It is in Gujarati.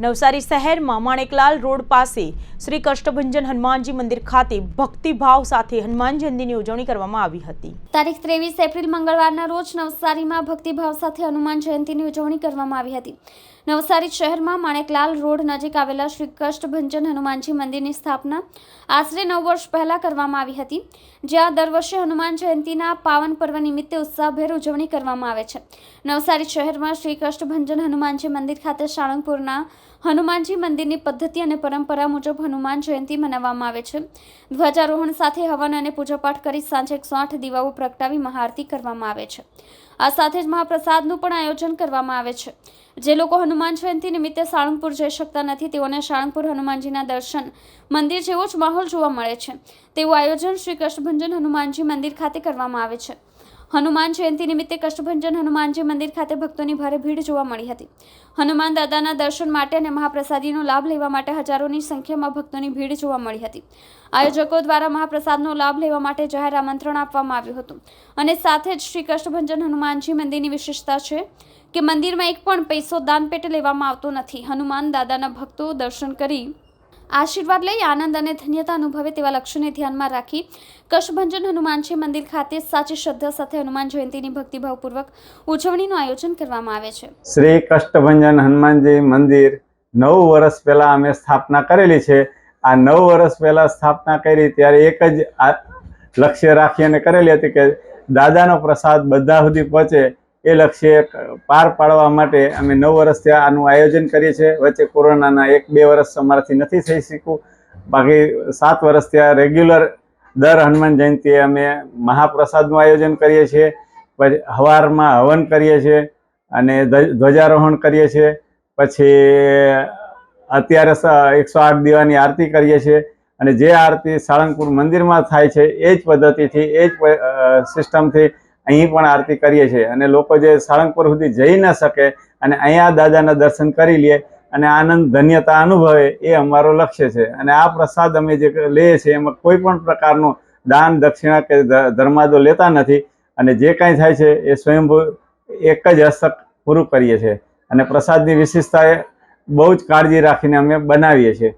નવસારી શહેરમાં માણેકલાલ રોડ પાસે શ્રી કષ્ટભંજન હનુમાનજી મંદિર ખાતે ભક્તિભાવ સાથે હનુમાન જયંતીની ઉજવણી કરવામાં આવી હતી. તારીખ ત્રેવીસ એપ્રિલ મંગળવારના રોજ નવસારીમાં ભક્તિભાવ સાથે હનુમાન જયંતીની ઉજવણી કરવામાં આવી હતી. નવસારી શહેરમાં માણેકલાલ રોડ નજીક આવેલા શ્રી કષ્ટભંજન હનુમાનજી મંદિરની સ્થાપના આશરે નવ વર્ષ પહેલા કરવામાં આવી હતી, જ્યાં દર વર્ષે હનુમાન જયંતીના પાવન પર્વ નિમિત્તે ઉત્સાહભેર ઉજવણી કરવામાં આવે છે. નવસારી શહેરમાં શ્રી કષ્ટભંજન હનુમાનજી મંદિર ખાતે સાળંગપુરના હનુમાનજી મંદિરની પદ્ધતિ અને પરંપરા મુજબ હનુમાન જયંતી મનાવવામાં આવે છે. ધ્વજારોહણ સાથે હવન અને પૂજાપાઠ કરી સાંજે એકસો આઠ દીવાઓ પ્રગટાવી મહાઆરતી કરવામાં આવે છે. આ સાથે જ મહાપ્રસાદનું પણ આયોજન કરવામાં આવે છે. જે લોકો હનુમાન જયંતિ નિમિત્તે સાળંગપુર જઈ શકતા નથી, તેઓને સાળંગપુર હનુમાનજીના દર્શન, મંદિર જેવો જ માહોલ જોવા મળે છે. તેવું આયોજન શ્રી કૃષ્ણભંજન હનુમાનજી મંદિર ખાતે કરવામાં આવે છે. હનુમાન જયંતી નિમિત્તે કષ્ટભંજન હનુમાનજી મંદિર ખાતે ભક્તોની ભારે ભીડ જોવા મળી હતી. હનુમાન દાદાના દર્શન માટે અને મહાપ્રસાદીનો લાભ લેવા માટે હજારોની સંખ્યામાં ભક્તોની ભીડ જોવા મળી હતી. આયોજકો દ્વારા મહાપ્રસાદનો લાભ લેવા માટે જાહેર આમંત્રણ આપવામાં આવ્યું હતું. અને સાથે જ શ્રી કષ્ટભંજન હનુમાનજી મંદિરની વિશેષતા છે કે મંદિરમાં એક પણ પૈસો દાન પેટે લેવામાં આવતો નથી. હનુમાન દાદાના ભક્તો દર્શન કરી આશીર્વાદ લઈ આનંદ અને ધન્યતા અનુભવે તેવા લક્ષ્યને ધ્યાનમાં રાખી કશભંજન હનુમાનજી મંદિર ખાતે સાચી શ્રદ્ધા સાથે હનુમાન જયંતીની ભક્તિભાવપૂર્વક ઉજવણીનું આયોજન કરવામાં આવે છે. શ્રી કષ્ટભંજન હનુમાનજી મંદિર નવ વર્ષ પહેલા અમે સ્થાપના કરેલી છે. આ નવ વર્ષ પહેલા સ્થાપના કરી ત્યારે એક જ લક્ષ્ય રાખી અને કરેલી હતી કે દાદાનો પ્રસાદ બધા સુધી પહોંચે એ લક્ષ્ય પાર પાડવા માટે અમે નવ વર્ષથી આનું આયોજન કરીએ છીએ. વચ્ચે કોરોનાના એક, બે વર્ષ અમારાથી નથી થઈ શક્યું બાકી સાત વર્ષથી આ રેગ્યુલર દર હનુમાન જયંતિએ અમે મહાપ્રસાદનું આયોજન કરીએ છીએ. પછી હવારમાં હવન કરીએ છીએ અને ધ્વજારોહણ કરીએ છીએ. પછી અત્યારે એકસો આઠ દીવાની આરતી કરીએ છીએ. અને જે આરતી સાળંગપુર મંદિરમાં થાય છે, એ જ પદ્ધતિથી, એ જ સિસ્ટમથી અહીં પણ આરતી કરીએ છીએ. અને લોકો જે સાળંગપુર સુધી જઈ ન શકે અને અહીંયા દાદાના દર્શન કરી લે અને આનંદ, ધન્યતા અનુભવે એ અમારો લક્ષ્ય છે. અને આ પ્રસાદ અમે જે લઈએ છીએ એમાં કોઈ પણ પ્રકારનું દાન, દક્ષિણા કે ધર્માદો લેતા નથી. અને જે કાંઈ થાય છે એ સ્વયંભૂ એક જ હસ્તક પૂરું કરીએ છીએ. અને પ્રસાદની વિશેષતા બહુ જ કાળજી રાખીને અમે બનાવીએ છીએ.